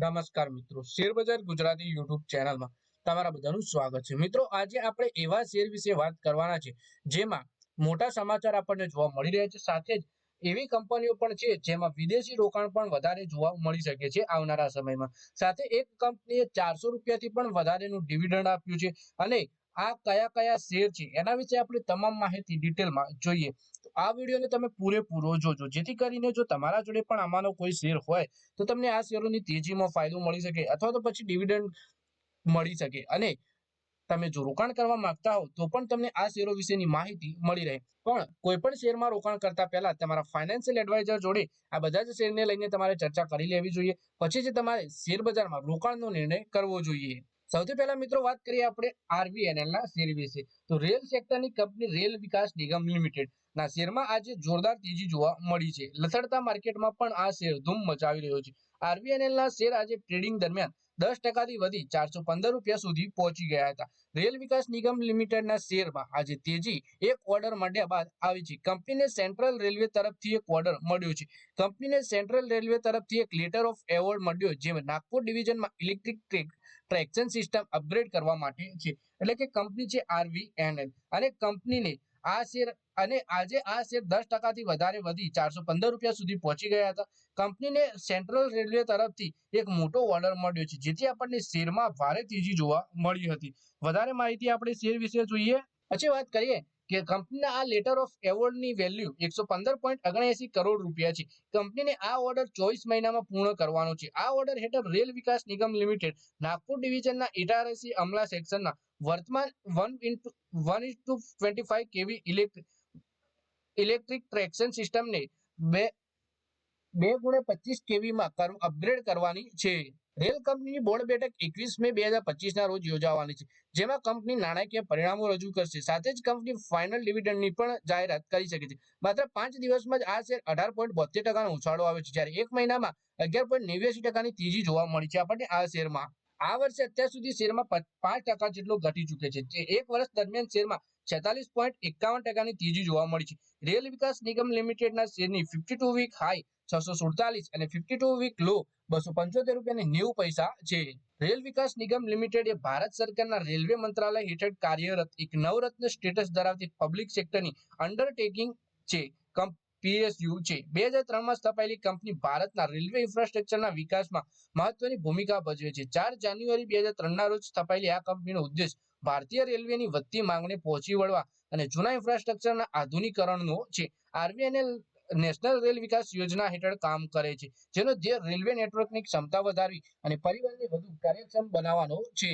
નમસ્કાર મિત્રો. શેરબજાર ગુજરાતી યુટ્યુબ ચેનલમાં તમારા બધાનું સ્વાગત છે. મિત્રો, આજે આપણે એવા શેર વિશે વાત કરવાના છે, જેમાં મોટા સમાચાર આપણને જોવા મળી રહ્યા છે. સાથે જ એવી કંપનીઓ પણ છે, જેમાં વિદેશી રોકાણ પણ વધારે જોવા મળી શકે છે આવનારા સમયમાં. સાથે એક કંપનીએ ચારસો રૂપિયાથી પણ વધારેનું ડિવિડન્ડ આપ્યું છે. અને આ કયા કયા શેર છે, એના વિશે આપણે તમામ માહિતી ડિટેલમાં જોઈએ. આ વિડીયોને તમે પૂરેપૂરો જોજો. જેથી કરીને જો તમારા જોડે પણ આમાંનો કોઈ શેર હોય, તો તમને આ શેરોની તેજીમાં ફાયદો મળી શકે અથવા તો પછી ડિવિડન્ડ મળી શકે. અને તમે જો રોકાણ કરવા માંગતા હો, તો પણ તમને આ શેરો વિશેની માહિતી મળી રહે. પણ કોઈ પણ શેરમાં રોકાણ કરતા પહેલા તમારા ફાઇનાન્શિયલ એડવાઇઝર જોડે આ બધા જ શેરને લઈને તમારે ચર્ચા કરી લેવી જોઈએ. પછી જ તમારે શેર બજારમાં રોકાણનો નિર્ણય કરવો જોઈએ. સૌથી પહેલા મિત્રો વાત કરીએ આપણે આરબીએનએલ ના શેર વિશે. તો rail સેક્ટરની company rail Vikas Nigam limited ના શેરમાં આજે જોરદાર તેજી જોવા મળી છે. લથડતા માર્કેટમાં પણ આ શેર ધૂમ મચાવી રહ્યો છે. આરબીએનએલ ના શેર આજે ટ્રેડિંગ દરમિયાન દસ ટકાથી વધી ચારસો પંદર રૂપિયા સુધી પહોંચી ગયા હતા. રેલ વિકાસ નિગમ લિમિટેડના શેરમાં આજે તેજી એક ઓર્ડર મળ્યા બાદ આવી છે. કંપનીને સેન્ટ્રલ રેલવે તરફથી એક ઓર્ડર મળ્યો છે. કંપનીને સેન્ટ્રલ રેલવે તરફથી એક લેટર ઓફ એવોર્ડ મળ્યો, જેમાં નાગપુર ડિવિઝનમાં ઇલેક્ટ્રિક ટ્રેક્શન સિસ્ટમ અપગ્રેડ કરવા માટે છે. એટલે કે કંપની છે આરવીએનએલ અને કંપનીને આ શેર અને આજે આ શેર દસ ટકાથી વધારે વધી ચારસો પંદર રૂપિયા સુધી પહોંચી ગયા હતા. કંપનીને સેન્ટ્રલ રેલવે તરફથી એક મોટો ઓર્ડર મળ્યો છે, જેથી આપણને શેરમાં ભારે તેજી જોવા મળી હતી. વધારે માહિતી આપણે શેર વિશે જોઈએ. પછી વાત કરીએ કે કંપનીના આ લેટર ઓફ એવોર્ડની વેલ્યુ એકસો પંદર પોઈન્ટ ઓગણએસી કરોડ રૂપિયા છે. કંપનીને આ ઓર્ડર ચોવીસ મહિનામાં પૂર્ણ કરવાનો છે. આ ઓર્ડર હેઠળ રેલ વિકાસ નિગમ લિમિટેડ, નાગપુર ડિવિઝનના ઇટારસી અમલા સેક્શનના વર્તમાન one into one into twenty five KV electric electric traction સિસ્ટમને બે બે ગુણે પચીસ કેવીમાં અપગ્રેડ કરવાની છે. રેલ કંપનીની બોર્ડ બેઠક એકવીસ મે બે હજાર પચીસ ના રોજ યોજાવાની છે, જેમાં કંપની નાણાકીય પરિણામો રજૂ કરશે. સાથે જ કંપની ફાઇનલ ડિવિડન્ડની પણ જાહેરાત કરી શકે છે. માત્ર પાંચ દિવસમાં જ આ શેર અઢાર પોઈન્ટ બોતેર ટકાનો ઉછાળો આવ્યો છે. જ્યારે એક મહિનામાં અગિયાર પોઈન્ટ નેવ્યાસી ટકાની તેજી જોવા મળી છે. આપણને આ શેરમાં, આ વર્ષે અત્યાર સુધી શેરમાં પાંચ ટકા જેટલો ઘટી ચૂકે છે. જે એક વર્ષ દરમિયાન શેરમાં છેતાલીસ પોઈન્ટ એકાવન ટકાની તેજી જોવા મળી છે. રેલ વિકાસ નિગમ લિમિટેડના શેરની ફિફ્ટી ટુ વીક હાઈ છસો સુડતાલીસ અને ફિફ્ટી ટુ વીક લો બસો પંચોતેર રૂપિયા નેવું પૈસા છે. રેલ વિકાસ નિગમ લિમિટેડ એ ભારત સરકારના રેલવે મંત્રાલય હેઠળ કાર્યરત એક નવરત્ન સ્ટેટસ ધરાવતી પબ્લિક સેક્ટરની અંડરટેકિંગ છે. પીએસયુ છે. બે હજાર ત્રણમાં સ્થપાયેલી કંપની ભારતના રેલવે ઇન્ફ્રાસ્ટ્રક્ચરના વિકાસમાં મહત્વની ભૂમિકા ભજવે છે. ચાર જાન્યુઆરી બે હજાર ત્રણના રોજ સ્થપાયેલી આ કંપનીનો ઉદ્દેશ ભારતીય રેલવેની વધતી માંગને પહોંચી વળવા અને જૂના ઇન્ફ્રાસ્ટ્રક્ચરના આધુનિકરણનો છે. આરબીએનએલ નેશનલ રેલ વિકાસ યોજના હેઠળ કામ કરે છે, જેનો ધ્યેય રેલવે નેટવર્કની ક્ષમતા વધારવી અને પરિવહનને વધુ કાર્યક્ષમ બનાવવાનો છે.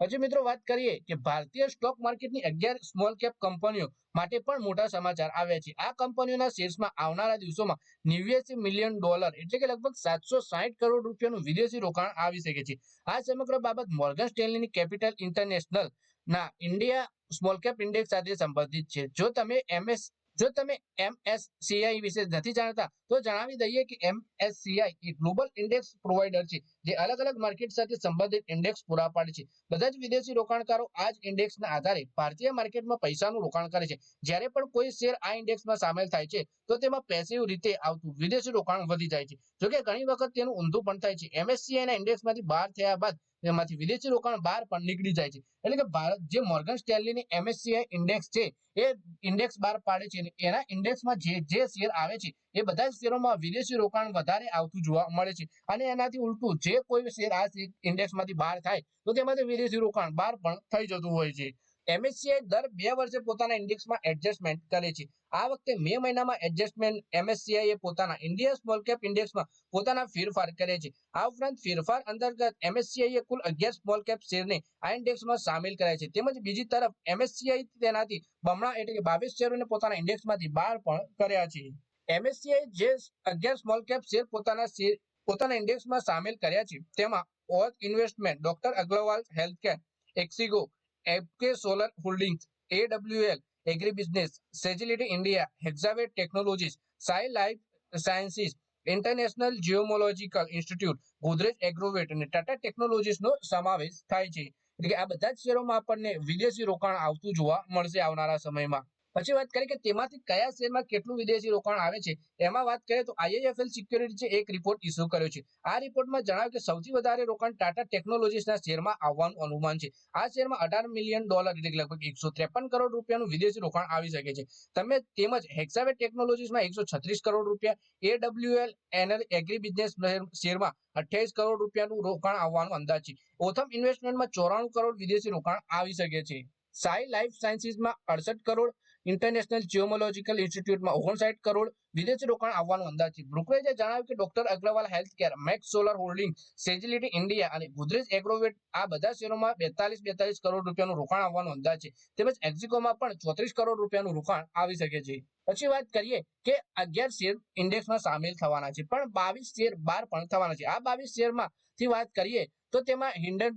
હજી મિત્રો વાત કરીએ કે ભારતીય સ્ટોક માર્કેટની અગિયાર સ્મોલ કેપ કંપનીઓ માટે પણ મોટા સમાચાર આવ્યા છે. આ કંપનીઓના શેર્સમાં આવનારા દિવસોમાં નેવ્યાસી મિલિયન ડોલર એટલે કે લગભગ સાતસો સાહીઠ કરોડ રૂપિયાનું વિદેશી રોકાણ આવી શકે છે. આ સમગ્ર બાબત મોર્ગન સ્ટેનલીની કેપિટલ ઇન્ટરનેશનલ ના ઇન્ડિયા સ્મોલ કેપ ઇન્ડેક્સ સાથે સંબંધિત છે. જો તમે એમએસ જો તમે એમએસસીઆઈ વિશે નથી જાણતા, તો જણાવી દઈએ કે એમએસસીઆઈ એ ગ્લોબલ ઇન્ડેક્સ પ્રોવાઈડર છે, જે અલગ અલગ માર્કેટ સાથે સંબંધિત ઇન્ડેક્સ પૂરા પાડે છે. બધા જ વિદેશી રોકાણકારો આ જ ઇન્ડેક્સના આધારે ભારતીય માર્કેટમાં પૈસાનું રોકાણ કરે છે. જ્યારે પણ કોઈ શેર આ ઇન્ડેક્સમાં સામેલ થાય છે, તો તેમાં પેસિવ રીતે આવતું વિદેશી રોકાણ વધી જાય છે. જોકે ઘણી વખત તેનું ઊંધું પણ થાય છે. એમએસસીઆઈના ઇન્ડેક્સમાંથી બહાર થયા બાદ એમાંથી વિદેશી રોકાણ બહાર પણ નીકળી જાય છે. એટલે કે ભારત જે મોર્ગન સ્ટેનલીની એમએસસીઆઈ ઇન્ડેક્સ છે, એ ઇન્ડેક્સ બહાર પાડે છે એના ઇન્ડેક્સમાં જે જે શેર આવે છે, એ બધા શેરોમાં વિદેશી રોકાણ વધારે આવતું જોવા મળે છે. અને એનાથી ઉલટું જે કોઈ શેર આ ઇન્ડેક્સમાંથી બહાર થાય, તો તેમાંથી વિદેશી રોકાણ બહાર પણ થઈ જતું હોય છે. એમએસસીઆઈ દર બે વર્ષે પોતાના ઇન્ડેક્સમાં એડજસ્ટમેન્ટ કરે છે. આ વખતે મે મહિનામાં એડજસ્ટમેન્ટ એમએસસીઆઈએ પોતાના ઇન્ડિયા સ્મોલ કેપ ઇન્ડેક્સમાં પોતાના ફેરફાર કરે છે. આ ઉપરાંત ફેરફાર અંતર્ગત એમએસસીઆઈ કુલ અગિયાર સ્મોલ કેપ શેરને આ ઇન્ડેક્સમાં સામેલ કર્યા છે. તેમજ બીજી તરફ એમએસસીઆઈ તેનાથી બમણા એટલે કે બાવીસ શેરોને પોતાના ઇન્ડેક્સમાંથી બહાર પણ કર્યા છે. એમએસસીઆઈ જે અગિયાર સ્મોલ કેપ શેર પોતાના શેર પોતાના ઇન્ડેક્સમાં સામેલ કર્યા છે, તેમાં Authum investment doctor Agarwal healthcare Ixigo FK solar holdings AWL agri business Sagility India Hexaware technologies Sai life sciences international gemological institute Godrej Agrovet અને ટાટા ટેકનોલોજીસનો સમાવેશ થાય છે. એટલે કે આ બધા જ શેરોમાં આપણને વિદેશી રોકાણ આવતું જોવા મળશે આવનારા સમયમાં. પછી વાત કરીએ કે તેમાંથી કયા શેરમાં કેટલું વિદેશી રોકાણ આવે છે? એમાં વાત કરીએ તો આઈઆઈએફએલ સિક્યોરિટી એક રિપોર્ટ ઇસ્યુ કર્યો છે. આ રિપોર્ટમાં જણાવ્યું કે સૌથી વધારે રોકાણ ટાટા ટેકનોલોજીસના શેરમાં આવવાનું અનુમાન છે. આ શેરમાં અઢાર મિલિયન ડોલર એટલે લગભગ એકસો ત્રેપન કરોડ રૂપિયાનું વિદેશી રોકાણ આવી શકે છે. તમે તેમજ હેક્સાવેટ ટેકનોલોજીસમાં એકસો છત્રીસ કરોડ રૂપિયા એડબ્લ્યુએલ એનએલ એગ્રી બિઝનેસ શેરમાં અઠ્યાવીસ કરોડ રૂપિયાનું રોકાણ આવવાનો અંદાજ છે. ઓથમ ઇન્વેસ્ટમેન્ટમાં ચોરાણું કરોડ વિદેશી રોકાણ આવી શકે છે. સાઈ લાઈફ સાયન્સીસમાં અડસઠ કરોડ ઇન્ટરનેશનલ જીઓમોલોજીકલ ઇન્સ્ટિટ્યૂટમાં ઓગણસાઠ કરોડ વિદેશી રોકાણ આવવાનું અંદાજ છે બ્રોકરેજે જણાવ્યું કે doctor Agarwal health care max solar holding Sagility India અને ગોદરેજ એગ્રોવેટ આ બધા શેરોમાં બેતાલીસ બેતાલીસ કરોડ રૂપિયાનું રોકાણ આવવાનો અંદાજ. છે તેમજ એક્ઝિકોમાં પણ ચોત્રીસ કરોડ રૂપિયાનું રોકાણ આવી શકે છે. પછી વાત કરીએ કે અગિયાર શેર ઇન્ડેક્સમાં સામેલ થવાના છે. પણ બાવીસ શેર બાર પણ થવાના છે. આ બાવીસ શેરમાંથી વાત કરીએ તો તેમાં Hindon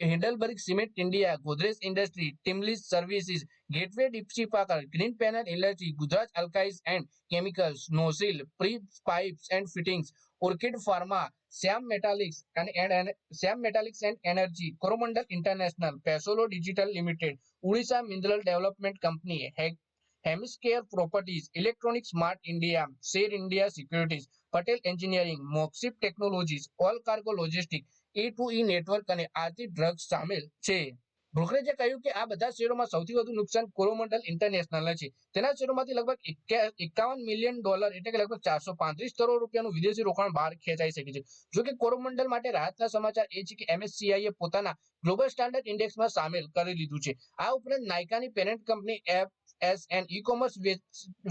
Heidelberg cement India Godrej industry TeamLease services Gateway ડીપસી પાકર green panel industry Gujarat અલ્કાઇઝ and chemicals NOCIL Prince pipes and fittings Orchid pharma Shyam metalics અને Shyam metalics and energy Coromandel international Paisalo digital limited Odisha mineral development company Hemisphere properties electronic smart India share India securities Patel engineering MosChip technologies all cargo logistic A two E network અને Aarti drugs સામેલ છે. બ્રોકરેજે કહ્યું કે આ બધા શેરોમાં સૌથી વધુ નુકસાન કોરોમંડલ ઇન્ટરનેશનલ છે. તેના શેરોમાંથી લગભગ એકાવન મિલિયન ડોલર એટલે કે લગભગ ચારસો પાંત્રીસ કરોડ રૂપિયાનું વિદેશી રોકાણ બહાર ખેંચાઈ શકે છે. જો કે કોરોમંડલ માટે રાહતના સમાચાર એ છે કે એમએસસીઆઈએ પોતાના ગ્લોબલ સ્ટાન્ડર્ડ ઇન્ડેક્સમાં સામેલ કરી લીધું છે. આ ઉપરાંત નાયકાની parent company F S N e commerce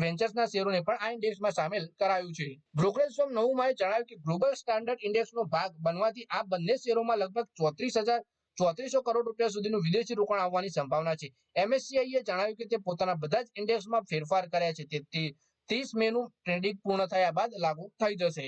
વેન્ચર્સના શેરોને પણ આ ઇન્ડેક્સમાં સામેલ કરાયું છે. બ્રોકરેજ ફર્મ નવુમાએ જણાવ્યું કે ગ્લોબલ સ્ટાન્ડર્ડ ઇન્ડેક્સનો ભાગ બનવાથી આ બંને શેરોમાં લગભગ ચોત્રીસ હજાર ચોત્રીસો કરોડ રૂપિયા સુધીનું વિદેશી રોકાણ આવવાની સંભાવના છે. એમએસસીઆઈએ જણાવ્યું કે તે પોતાના બધા જ ઇન્ડેક્સમાં ફેરફાર કર્યા છે. તે ત્રીસ મે નું ટ્રેડિંગ પૂર્ણ થયા બાદ લાગુ થઈ જશે.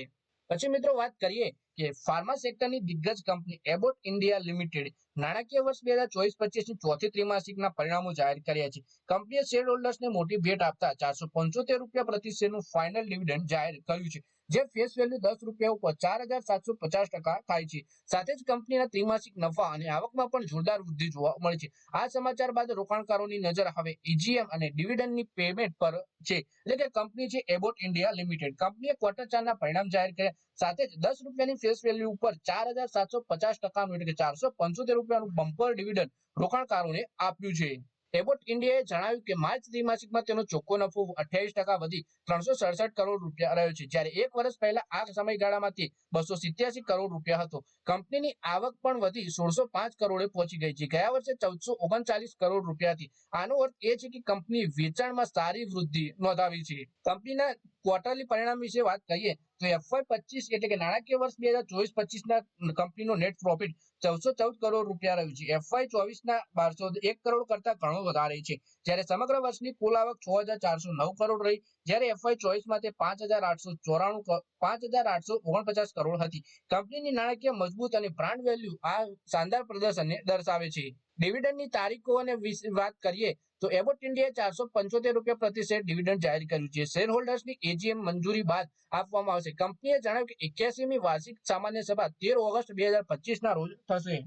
પછી મિત્રો વાત કરીએ કે ફાર્મા સેક્ટરની દિગ્ગજ કંપની એબોટ ઇન્ડિયા લિમિટેડ નાણાકીય વર્ષ બે હજાર ચોવીસ પચીસની ચોથી ત્રિમાસિકના પરિણામો જાહેર કર્યા છે. કંપનીએ શેર હોલ્ડર્સને મોટી ભેટ આપતા ચારસો પંચોતેર રૂપિયા પ્રતિ શેરનું ફાઇનલ ડિવિડન્ડ જાહેર કર્યું છે. જે ફેસ વેલ્યુ દસ રૂપિયા ઉપર ચાર હજાર સાતસો પચાસ ટકા થાય છે. સાથે જ કંપનીના ત્રિમાસિક નફા અને આવકમાં પણ જોરદાર વૃદ્ધિ જોવા મળે છે. આ સમાચાર બાદ રોકાણકારોની નજર હવે ઈજીએમ અને ડિવિડન્ડની પેમેન્ટ પર છે. એટલે કે કંપની છે એબોટ ઇન્ડિયા લિમિટેડ કંપનીએ ક્વાર્ટર ચારના પરિણામ જાહેર કર્યા. સાથે જ દસ રૂપિયાની ફેસ વેલ્યુ ઉપર ચાર હજાર સાતસો પચાસ ટકાનું એટલે કે ચારસો પંચોતેર રૂપિયાનું બમ્પર ડિવિડન્ડ રોકાણકારોને આપ્યું છે. એબોટ ઇન્ડિયાએ જણાવ્યું કે માર્ચ ત્રિમાસિકમાં તેનો ચોખ્ખો નફો અઠ્યાવીસ ટકા વધી ત્રણસો સડસઠ કરોડ રૂપિયા રહ્યો છે. જ્યારે એક વર્ષ પહેલા આ સમયગાળામાંથી બસો સિત્યાસી કરોડ રૂપિયા હતો. કંપનીની આવક પણ વધી સોળસો પાંચ કરોડે પહોંચી ગઈ છે. ગયા વર્ષે ચૌદસો ઓગણચાલીસ કરોડ રૂપિયા હતી. આનો અર્થ એ છે કે કંપની વેચાણમાં સારી વૃદ્ધિ નોંધાવી છે. કંપનીના ક્વાર્ટરલી પરિણામ વિશે વાત કરીએ, તો એફવાય પચીસ એટલે કે નાણાકીય વર્ષ બે હજાર ચોવીસ પચીસ ના કંપનીનો નેટ પ્રોફિટ ચૌદસો ચૌદ કરોડ રૂપિયા રહ્યું છે. એફવાય ચોવીસ ના બારસો એક કરોડ કરતા ઘણો વધારે છે. જ્યારે સમગ્ર વર્ષની કુલ આવક છ હજાર ચારસો નવ કરોડ રહી, જ્યારે એફવાય ચોવીસમાં તે પાંચ હજાર આઠસો ચોરાણું પાંચ હજાર આઠસો ઓગણપચાસ કરોડ હતી. કંપનીની નાણાકીય મજબૂત અને બ્રાન્ડ વેલ્યુ આ શાનદાર પ્રદર્શનને દર્શાવે છે. ડિવિડન્ડની તારીખો અને વાત કરીએ, તો એબોટ ઇન્ડિયાએ ચારસો પંચોતેર રૂપિયા પ્રતિ શેર ડિવિડન્ડ જાહેર કર્યું છે. શેર હોલ્ડર્સની એજીએમ મંજૂરી બાદ આપવામાં આવશે. કંપનીએ જણાવ્યું કે એક્યાસીમી વાર્ષિક સામાન્ય સભા તેર ઓગસ્ટ બે હજાર પચીસ ના રોજ થશે.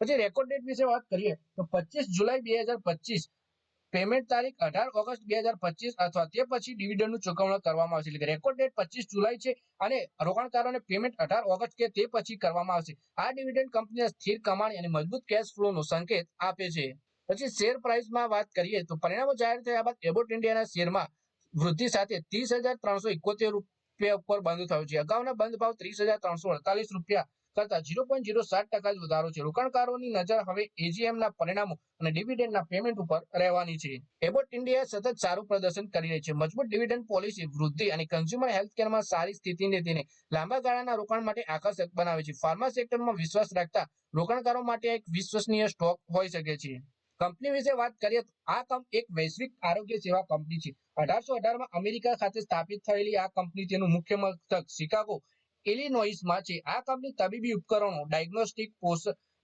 પછી રેકોર્ડ ડેટ વિશે વાત કરીએ, તો પચીસ જુલાઈ બે હજાર પચીસ પેમેન્ટ તારીખ અઢાર ઓગસ્ટ બે હજાર પચીસ અથવા તે પછી ડિવિડન્ડનું ચૂકવણી કરવામાં આવશે. એટલે રેકોર્ડ ડેટ પચીસ જુલાઈ છે અને રોકાણકારોને પેમેન્ટ અઢાર ઓગસ્ટ કે તે પછી કરવામાં આવશે. આ ડિવિડન્ડ કંપનીના સ્થિર કમાણી અને મજબૂત કેશ ફ્લોનો સંકેત આપે છે. પછી શેર પ્રાઇસમાં વાત કરીએ તો પરિણામો જાહેર થયા બાદ એબોટ ઇન્ડિયાના શેરમાં વૃદ્ધિ સાથે ત્રીસ હજાર ત્રણસો એકોતેર રૂપિયા ઉપર બંધ થયો છે. અગાઉના બંધ ભાવ ત્રીસ હજાર ત્રણસો અડતાલીસ રૂપિયા કરતા ઝીરો પોઈન્ટ ઝીરો સાત ટકા જ વધારો છે. રોકાણકારોની નજર હવે એજીએમ ના પરિણામો અને ડિવિડન્ડના પેમેન્ટ ઉપર રહેવાની છે. એબોટ ઇન્ડિયા સતત સારું પ્રદર્શન કરી રહી છે. મજબૂત ડિવિડન્ડ પોલિસી વૃદ્ધિ અને કન્ઝ્યુમર હેલ્થકેરમાં સારી સ્થિતિને તેને લાંબા ગાળાના રોકાણ માટે આકર્ષક બનાવે છે. ફાર્મા સેક્ટરમાં વિશ્વાસ રાખતા રોકાણકારો માટે એક વિશ્વસનીય સ્ટોક હોઈ શકે છે. કંપની વિશે વાત કરીએ તો આ કંપની એક વૈશ્વિક આરોગ્ય સેવા કંપની છે. અઢારસો અઢારમાં અમેરિકા ખાતે સ્થાપિત થયેલી આ કંપની તેનું મુખ્ય મથક શિકાગો ઇલિનોઇસમાં છે. આ કંપની તબીબી ઉપકરણો ડાયગ્નોસ્ટિક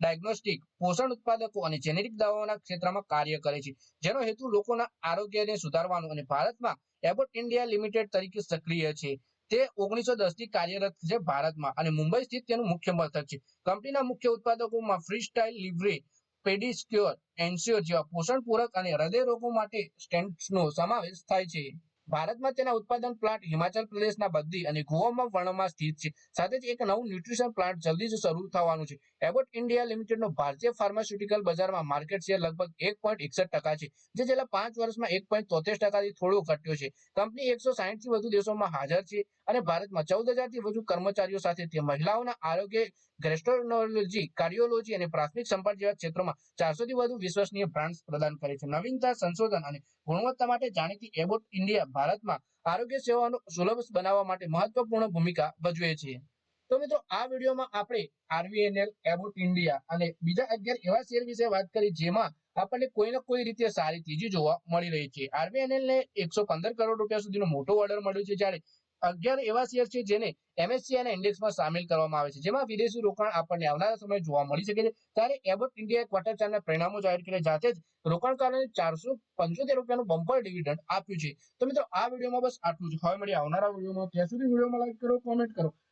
ડાયગ્નોસ્ટિક પોષણ ઉત્પાદકો અને જેનેરિક દવાઓના ક્ષેત્રમાં કાર્ય કરે છે. જેનો હેતુ લોકોના આરોગ્યને સુધારવાનો અને ભારતમાં એબોટ ઇન્ડિયા લિમિટેડ તરીકે સક્રિય છે. તે ઓગણીસો દસથી કાર્યરત છે ભારતમાં અને મુંબઈ સ્થિત તેનું મુખ્ય મથક છે. કંપનીના મુખ્ય ઉત્પાદકોમાં ફ્રી સ્ટાઇલ લિવરી પેડિસ્ક્યોર એન્સ્યોર જેવા પોષણ પૂરક અને હૃદય રોગો માટે સ્ટેન્ટ્સનો સમાવેશ થાય છે. ભારતમાં તેના ઉત્પાદન પ્લાન્ટ હિમાચલ પ્રદેશના બદ્દી અને ગોવામાં વર્ણમાં સ્થિત છે. સાથે જ એક નવું ન્યુટ્રિશન પ્લાન્ટ જલ્દી જ શરૂ થવાનું છે. એબોટ ઇન્ડિયા લિમિટેડનો ભારતીય ફાર્માસ્યુટિકલ બજારમાં માર્કેટ શેર લગભગ એક પોઈન્ટ એકસઠ ટકા છે, જે છેલ્લા પાંચ વર્ષમાં એક પોઈન્ટ તોતેર ટકાથી થોડો ઘટ્યો છે. કંપની એકસો સાહીઠથી વધુ દેશોમાં હાજર છે અને ભારતમાં ચૌદ હજારથી વધુ કર્મચારીઓ સાથે તે મહિલાઓના આરોગ્ય ગેસ્ટ્રોનોલોજી કાર્ડિયોલોજી અને પ્રાથમિક સંભાળ જેવા ક્ષેત્રોમાં ચારસોથી વધુ વિશ્વસનીય બ્રાન્ડ્સ પ્રદાન કરે છે. નવીનતા, સંશોધન અને ગુણવત્તા માટે જાણીતી એબોટ ઇન્ડિયા ભારતમાં આરોગ્ય સેવાનો સુલભ બનાવવા માટે મહત્વપૂર્ણ ભૂમિકા ભજવે છે. તો મિત્રો, આ વિડીયોમાં આપણે આરવીએનએલ એબોટ ઇન્ડિયા અને બીજા અગિયાર એવા શેર વિશે વાત કરી જેમાં આપણને કોઈ ને કોઈ રીતે સારી તેજી જોવા મળી રહી છે. આરવીએનએલ ને એકસો પંદર કરોડ રૂપિયા સુધીનો મોટો ઓર્ડર મળ્યો છે, જ્યારે અગિયાર એવા શેર છે જેને એમએસસી અને ઇન્ડેક્સમાં સામેલ કરવામાં આવે છે. જેમાં વિદેશી રોકાણ આપણને આવનારા સમયે જોવા મળી શકે છે. ત્યારે એબોટ ઇન્ડિયાએ ક્વાર્ટર ચારના પરિણામો જાહેર કર્યા, જાતે જ રોકાણકારોને ચારસો પંચોતેર રૂપિયાનું બમ્પર ડિવિડન્ડ આપ્યું છે. તો મિત્રો, આ વિડીયોમાં બસ આટલું જ. હવે મળી આવનારા વિડીયોમાં. ત્યાં સુધી વિડીયોમાં લાઈક કરો કોમેન્ટ કરો.